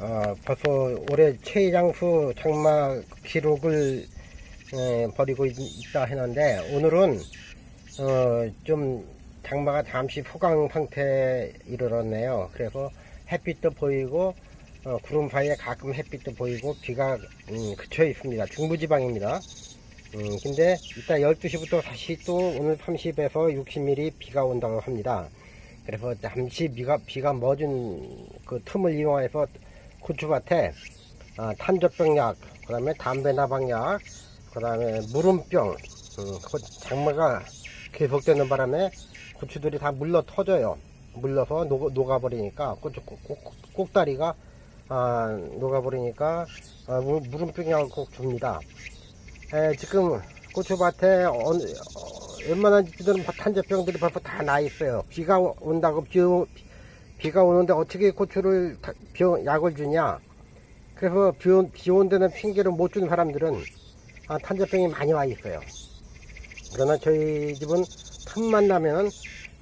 어, 벌써 올해 최장수 장마 기록을 에, 벌이고 있, 다 했는데 오늘은 어, 좀 장마가 잠시 포강 상태에 이르렀네요. 그래서 햇빛도 보이고 어, 구름 사이에 가끔 햇빛도 보이고 비가 음, 그쳐 있습니다. 중부지방입니다. 음, 근데 이따 12시부터 다시 또 오늘 30에서 60mm 비가 온다고 합니다. 그래서 잠시 비가, 비가 멎은 그 틈을 이용해서 고추밭에 아, 탄저병약, 그 다음에 담배나방약, 그 다음에 물음병, 음, 그 장마가 계속되는 바람에 고추들이 다 물러 터져요. 물러서 녹, 녹아버리니까 고추 꼭, 꼭, 꼭다리가 아, 녹아버리니까 아, 물- 물음병약을 꼭 줍니다. 에, 지금 고추밭에 어느, 어, 웬만한 집들은 탄저병들이 벌써 다 나 있어요. 비가 오- 온다고 비, 오- 비가 오는데 어떻게 고추를 약을 주냐? 그래서 비, 온, 비 온다는 핑계를 못 주는 사람들은 아, 탄저병이 많이 와 있어요. 그러나 저희 집은 틈만 나면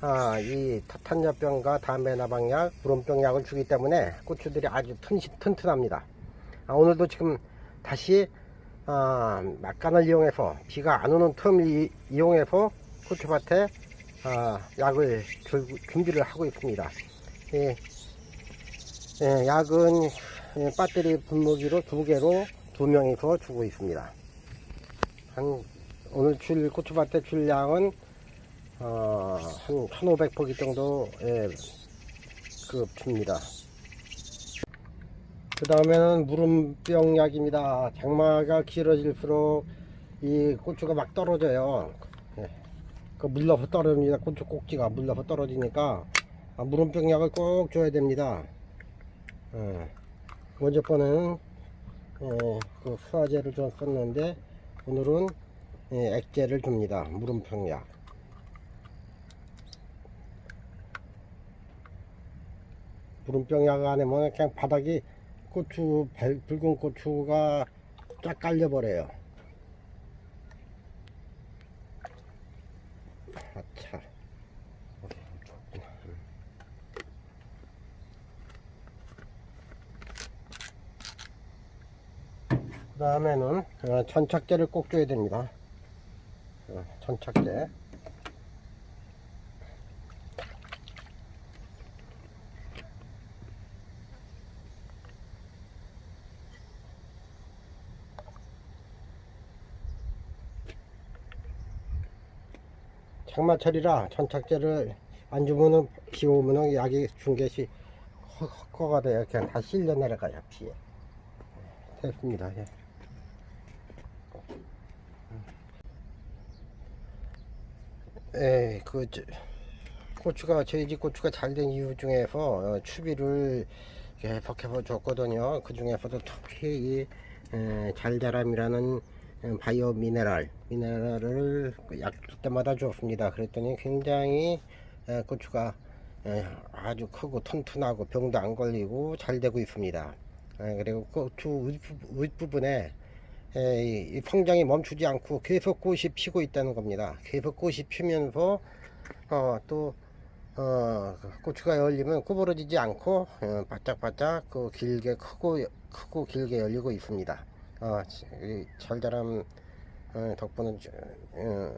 아, 이 탄저병과 담배나방약, 불온병 약을 주기 때문에 고추들이 아주 튼, 튼튼합니다. 아, 오늘도 지금 다시 아, 막간을 이용해서 비가 안 오는 틈을 이- 이용해서 고추밭에 아, 약을 줄, 준비를 하고 있습니다. 예, 예, 약은 예, 배터리 분무기로 두 개로 두 명이서 주고 있습니다. 한 오늘 줄 고추밭에 줄 약은 어, 한 1,500포기 정도 예, 그 줍니다. 그 다음에는 무름병 약입니다. 장마가 길어질수록 이 고추가 막 떨어져요. 예. 그 물러서 떨어집니다. 고추 꼭지가 물러서 떨어지니까 아, 무름병 약을 꼭 줘야 됩니다. 예. 먼저 거는 예, 그 수화제를 좀 썼는데 오늘은 예, 액제를 줍니다. 무름병 약. 무름병 약 안에 뭐 그냥 바닥이 고추 발- 붉은 고추가 쫙 깔려 버려요. 아차. 어, 좋구나. 그 다음에는 어, 전착제를 꼭 줘야 됩니다. 어, 전착제. 장마철이라 전착제를 안 주면은 비 오면은 약이 중개시 헛거가 돼요. 그냥 다 실려 내려가요 비에. 됐습니다. 예. 에, 그, 저, 고추가, 저희 집 고추가 잘 된 이유 중에서, 어, 추비를 계속해서 줬거든요. 그 중에서도 특히 이, 에, 잘 자람이라는 음, 바이오 미네랄, 미네랄을 약줄 때마다 줬습니다. 그랬더니 굉장히 에, 고추가 에, 아주 크고 튼튼하고 병도 안 걸리고 잘 되고 있습니다. 에, 그리고 고추 윗부- 윗부분에 에, 이, 이 성장이 멈추지 않고 계속 꽃이 피고 있다는 겁니다. 계속 꽃이 피면서 어, 또 어, 그 고추가 열리면 구부러지지 않고 어, 바짝바짝 그 길게 크고 크고 길게 열리고 있습니다. 어, 이 잘자람 어, 덕분에 저- 어,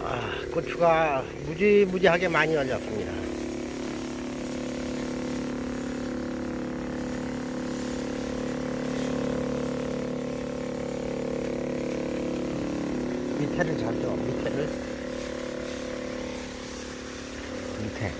아, 고추가 무지무지하게 많이 열렸습니다. 줘, 밑에를. 밑에.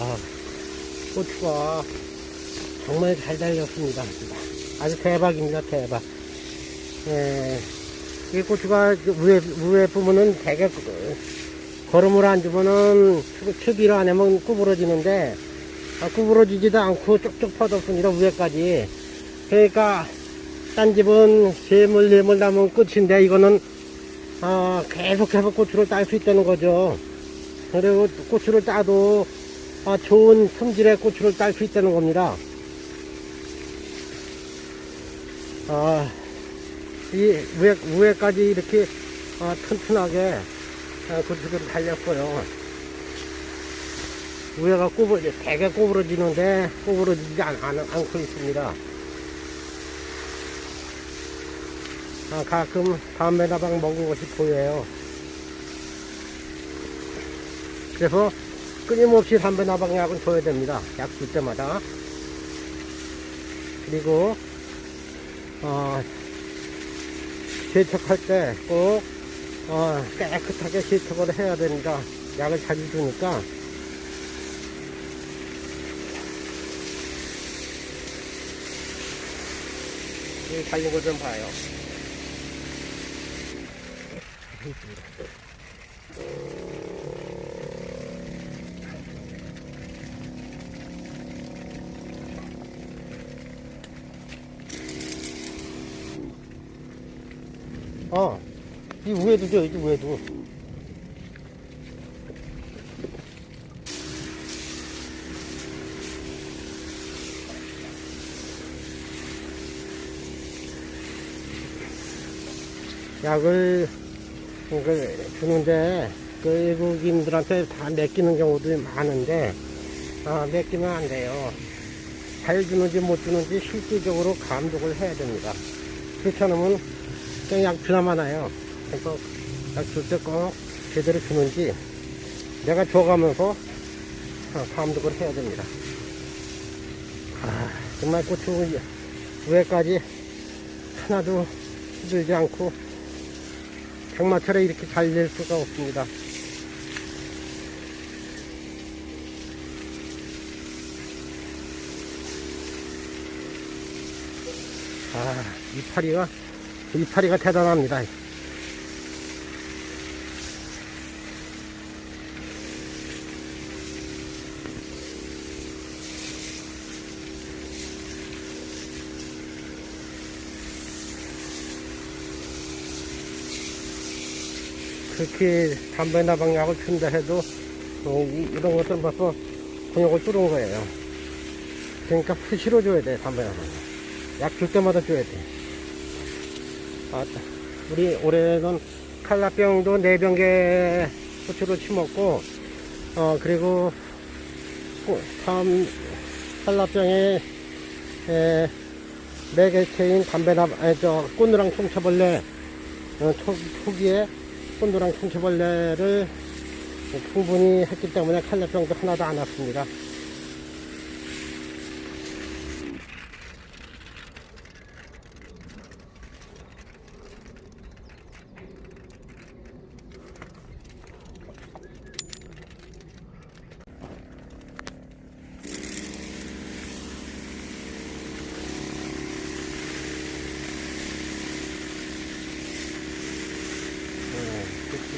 아, 고추가 정말 잘 달렸습니다. 아주 대박입니다, 대박. 예, 이 고추가 위에, 위에 부분은 되게 그- 걸음을 안 주면은 추- 추비를 안 하면 구부러지는데, 아, 구부러지지도 않고 쭉쭉 뻗었습니다, 위에까지. 그러니까, 딴 집은 세물, 네물 남으면 끝인데, 이거는, 아, 계속해서 고추를 딸 수 있다는 거죠. 그리고 고추를 따도, 아, 좋은 품질의 고추를 딸 수 있다는 겁니다. 아, 이 위에, 위에까지 이렇게 아, 튼튼하게 아, 구슬을 달렸고요. 위에가 꼬부, 되게 꼬부러지는데 꼬부러지지 않, 않, 않고 있습니다. 아, 가끔 담배나방 먹은 것이 보여요. 그래서 끊임없이 담배 나방약은 줘야 됩니다. 약 줄 때마다. 그리고, 어, 세척할 때 꼭, 어, 깨끗하게 세척을 해야 됩니다. 약을 자주 주니까. 이 달린 거좀 봐요. 어, 이 위에도 줘, 이 위에도. 약을 그 주는데 그 외국인들한테 다 맡기는 경우도 많은데 아, 맡기면 안 돼요. 잘 주는지 못 주는지 실질적으로 감독을 해야 됩니다. 그렇지 않으면 그냥 약 주나만 와요. 그래서 약줄때꼭 제대로 주는지 내가 줘가면서 아, 감독을 해야 됩니다. 아, 정말 고추 위에까지 하나도 힘들지 않고 장마철에 이렇게 잘될 수가 없습니다. 아, 이파리가, 이파리가 대단합니다. 그렇게 담배 나 방약을 준다 해도 어, 이, 런 것들 벌써 근육을 뚫은 거예요. 그러니까 수시로 줘야 돼 담배 나방. 약줄 때마다 줘야 돼. 아, 우리 올해는 칼라병도 네 병개 고추로 치먹고 어 그리고 고- 다음 칼라병에 에, 네 개체인 담배나 아니 저 꽃누랑 총처벌레 어, 초, 초기에 꼰도랑 천초벌레를 충분히 했기 때문에 칼레병도 하나도 안 왔습니다.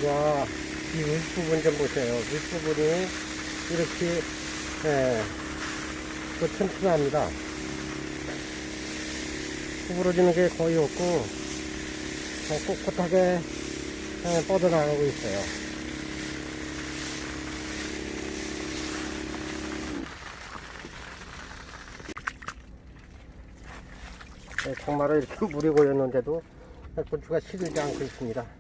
고추가 이 윗부분 좀 보세요. 윗부분이 이렇게 예, 그 튼튼합니다. 구부러지는 게 거의 없고 어, 꼿꼿하게 예, 뻗어나가고 있어요. 예, 장마를 이렇게 물이 고였는데도 고추가 시들지 않고 있습니다.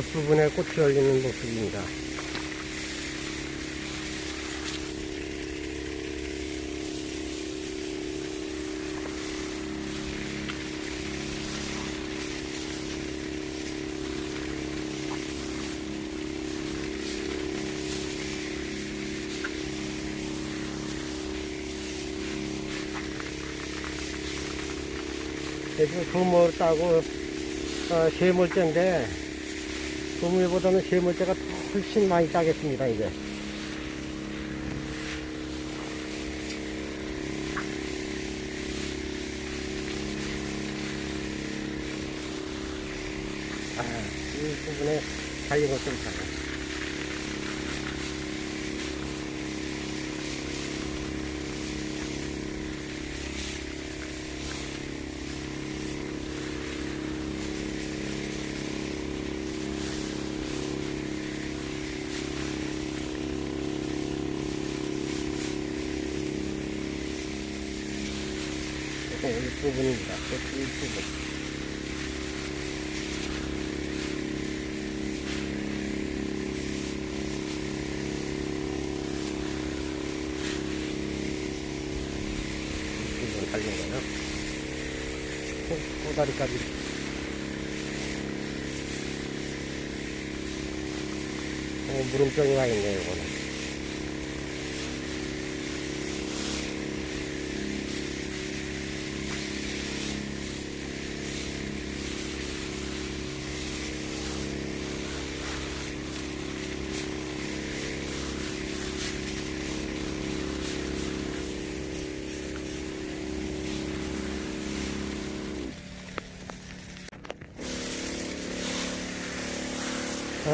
뒷부분에 꽃이 열리는 모습입니다. 지금 부모를 따고 어, 쉐물째인데 조물보다는 실물재가 훨씬 많이 짜겠습니다 이제 아, 이 부분에 달린 것좀 잡아 1부분입니다. 1부분. 달린 거예요. 꼬다리까지. 어, 물음병이 와 있네요, 이거는.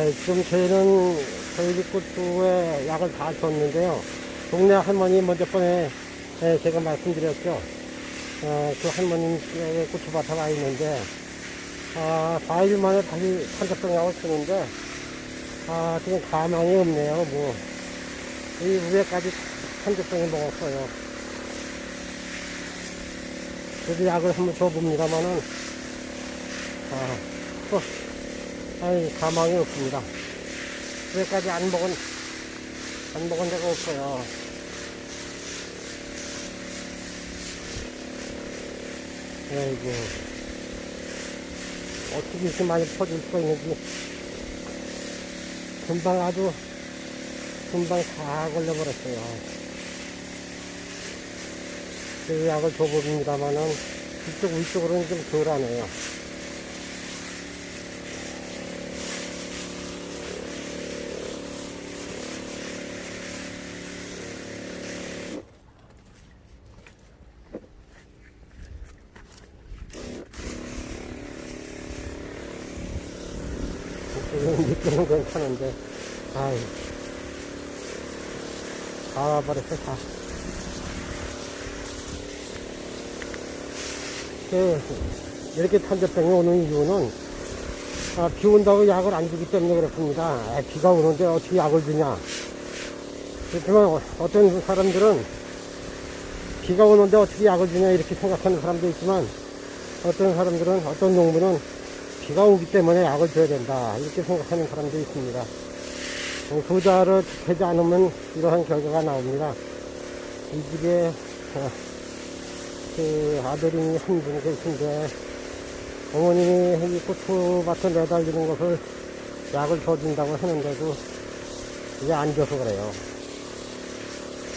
네, 지금 저희는 저희 집 꽃두에 약을 다 줬는데요. 동네 할머니 먼저 번에 네, 제가 말씀드렸죠. 어, 그 할머님 고추밭에 와 있는데, 아, 4일 만에 다시 환자병약을 쓰는데, 아, 지금 가망이 없네요. 뭐, 이 위에까지 환자병이 먹었어요. 그래도 약을 한번 줘봅니다만은, 아, 또, 아이, 가망이 없습니다. 그래까지 안 먹은, 안 먹은 데가 없어요. 아이고. 어떻게 이렇게 많이 퍼질 수가 있는지. 금방 아주, 금방 다 걸려버렸어요. 그 약을 줘봅니다만은, 이쪽 위쪽으로는 좀 덜하네요. 이쪽은 밑에는 괜찮은데, 아이, 다 와버렸어, 다. 그, 이렇게 탄저병이 오는 이유는, 아, 비 온다고 약을 안 주기 때문에 그렇습니다. 아, 비가 오는데 어떻게 약을 주냐. 그렇지만 어- 어떤 사람들은 비가 오는데 어떻게 약을 주냐 이렇게 생각하는 사람도 있지만 어떤 사람들은 어떤 농부는 비가 오기 때문에 약을 줘야 된다 이렇게 생각하는 사람도 있습니다. 어, 부자를 지키지 않으면 이러한 결과가 나옵니다. 이 집에 어, 그 아들이 한분 계신데 어머님이 이 고추밭에 매달리는 것을 약을 줘준다고 하는데도 이게 안 줘서 그래요.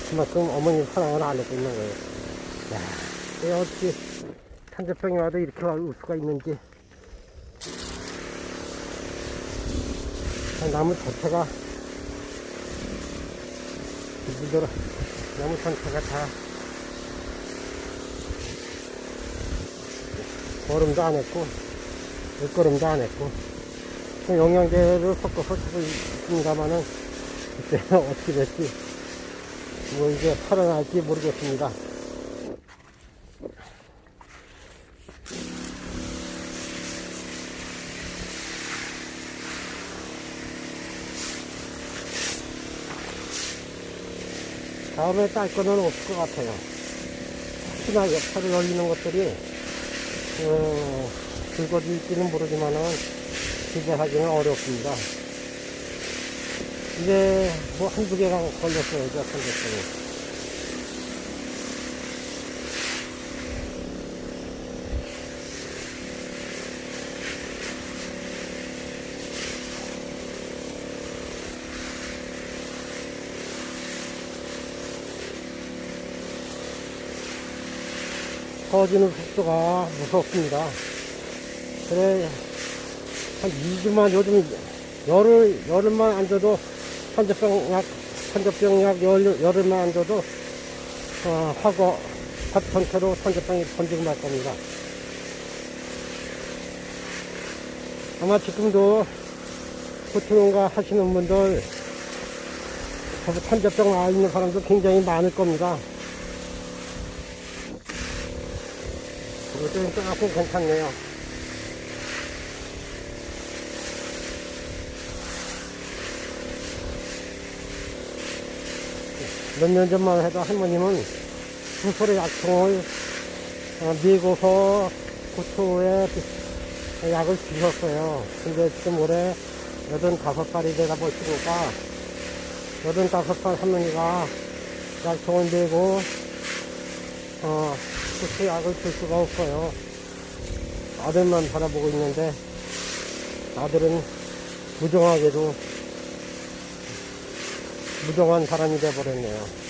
그만큼 어머니 사랑을 안 해주고 있는 거예요. 야, 어떻게 탄저병이 와도 이렇게 올 수가 있는지. 나무 자체가 물들어 나무 전체가 다 거름도 안 했고 물거름도 안 했고 그 영양제를 섞어서 쓰고 있습니다만은 그때 어떻게 될지 뭐 이제 살아날지 모르겠습니다. 다음에 딸 거는 없을 것 같아요. 혹시나 역사를 올리는 것들이, 어, 긁어질지는 모르지만은, 기대하기는 어렵습니다. 이제 뭐 한두 개가 걸렸어요, 이제 한두 터지는 속도가 무섭습니다. 그래, 한 2주만 요즘 열흘, 열흘만 안 줘도 환자병 약, 환자병 약 열, 열흘만 안 줘도, 어, 하고, 밭 전체로 환자병이 번지고 말 겁니다. 아마 지금도 고추농가 하시는 분들, 천재병 나 있는 사람도 굉장히 많을 겁니다. 이것도 조금 괜찮네요. 몇 년 전만 해도 할머님은 수술의 약통을 어, 미고서 고초에 약을 주셨어요. 근데 지금 올해 85살이 되다 보시니까 85살 할머니가 약통을 메고 어, 고초 약을 줄 수가 없어요. 아들만 바라보고 있는데 아들은 무정하게도 무정한 사람이 돼버렸네요.